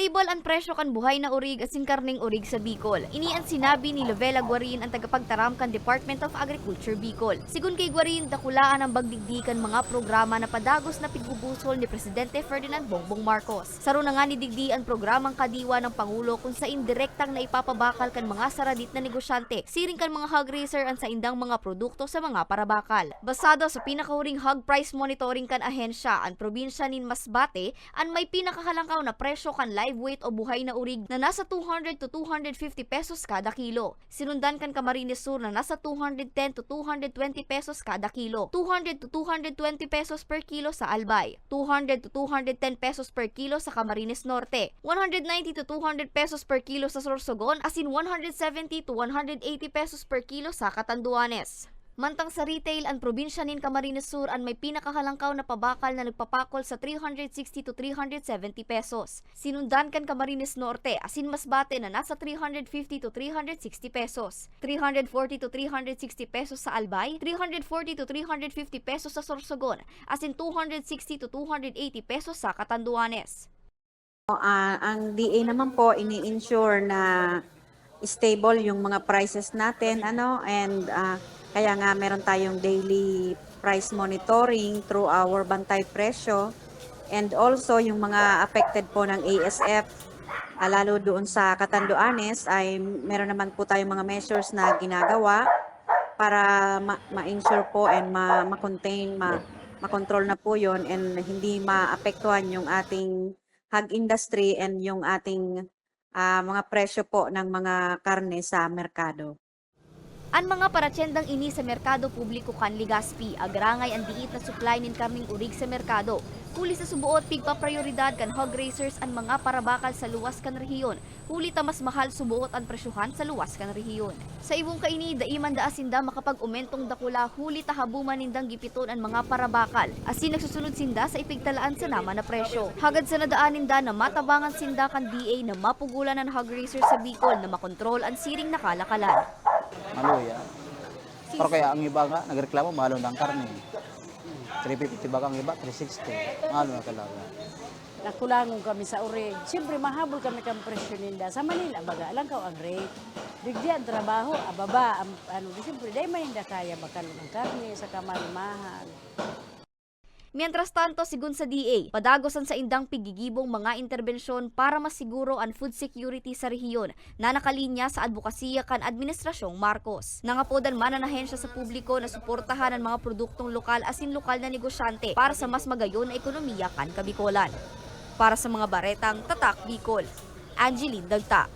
Stable ang presyo kan buhay na urig at karning urig sa Bicol. Inian sinabi ni Lovela Guarin ang tagapagtaram kan Department of Agriculture Bicol. Sigun kay Guarin, dakulaan ang bagdigdikan mga programa na padagos na pigbubusol ni Presidente Ferdinand Bongbong Marcos. Saro na nga ni digdi ang programang kadiwa ng Pangulo kung sa indirektang na ipapabakal kan mga saradit na negosyante, siring kan mga hog racer ang sa indang mga produkto sa mga parabakal. Basado sa pinakahuring hog price monitoring kan ahensya, ang probinsya nin Masbate, ang may pinakahalangkaw na presyo kan live weight o buhay na urig na nasa 200 to 250 pesos kada kilo. Sinundan kan Camarines Sur na nasa 210 to 220 pesos kada kilo. 200 to 220 pesos per kilo sa Albay. 200 to 210 pesos per kilo sa Camarines Norte. 190 to 200 pesos per kilo sa Sorsogon as in 170 to 180 pesos per kilo sa Catanduanes. Mantang sa retail, ang probinsya nin Camarines Sur ang may pinakahalangkaw na pabakal na nagpapakol sa 360 to 370 pesos. Sinundan kan Camarines Norte, asin Masbate na nasa 350 to 360 pesos. 340 to 360 pesos sa Albay, 340 to 350 pesos sa Sorsogon, asin 260 to 280 pesos sa Catanduanes. Ah, ang DA naman po ini-ensure na stable yung mga prices natin ano and ah, kaya nga meron tayong daily price monitoring through our bantay presyo and also yung mga affected po ng ASF ah, lalo doon sa Catanduanes ay meron naman po tayong mga measures na ginagawa para ma- ma-ensure po and ma- ma-contain, ma- ma-control na po yon and hindi maapektuhan yung ating hog industry and yung ating ah, mga presyo po ng mga karne sa merkado. Ang mga paratsendang ini sa merkado publiko kan Ligaspi, agrangay ang diit na supply nin karning urig sa merkado. Huli sa subuot, pigpa prioridad kan hog racers ang mga parabakal sa luwas kan rehiyon. Huli ta mas mahal subuot ang presyuhan sa luwas kan rehiyon. Sa ibong kaini, daiman da asinda makapag-umentong dakula, huli ta habuman nindang gipiton ang mga parabakal. Asin nagsusunod sinda sa ipigtalaan sa naman na presyo. Hagad sa nadaan ninda na matabangan sinda kan DA na mapugulan ang hog racers sa Bicol na makontrol ang siring nakalakalan. Maluya. Pero kaya ang iba nga, nagreklamo, mahalo na ang karne. 350 ba ang iba? 360. Mahalo na talaga. Nakulangon kami sa urig. Siyempre, mahabol kami kang presyo ninda. Sa Manila, baga, alang ka ang rate. Digdi ang trabaho, ababa, ang, ano, siyempre, dahil maninda kaya makalo ng karne, sa kamalimahan. Mientras tanto, sigun sa DA, padagosan sa indang pigigibong mga interbensyon para masiguro ang food security sa rehiyon na nakalinya sa advokasya kan Administrasyong Marcos. Nangapodan man ang sa publiko na suportahan ang mga produktong lokal asin lokal na negosyante para sa mas magayon na ekonomiya kan Kabikolan. Para sa mga baretang Tatak Bicol, Angeline Dagta,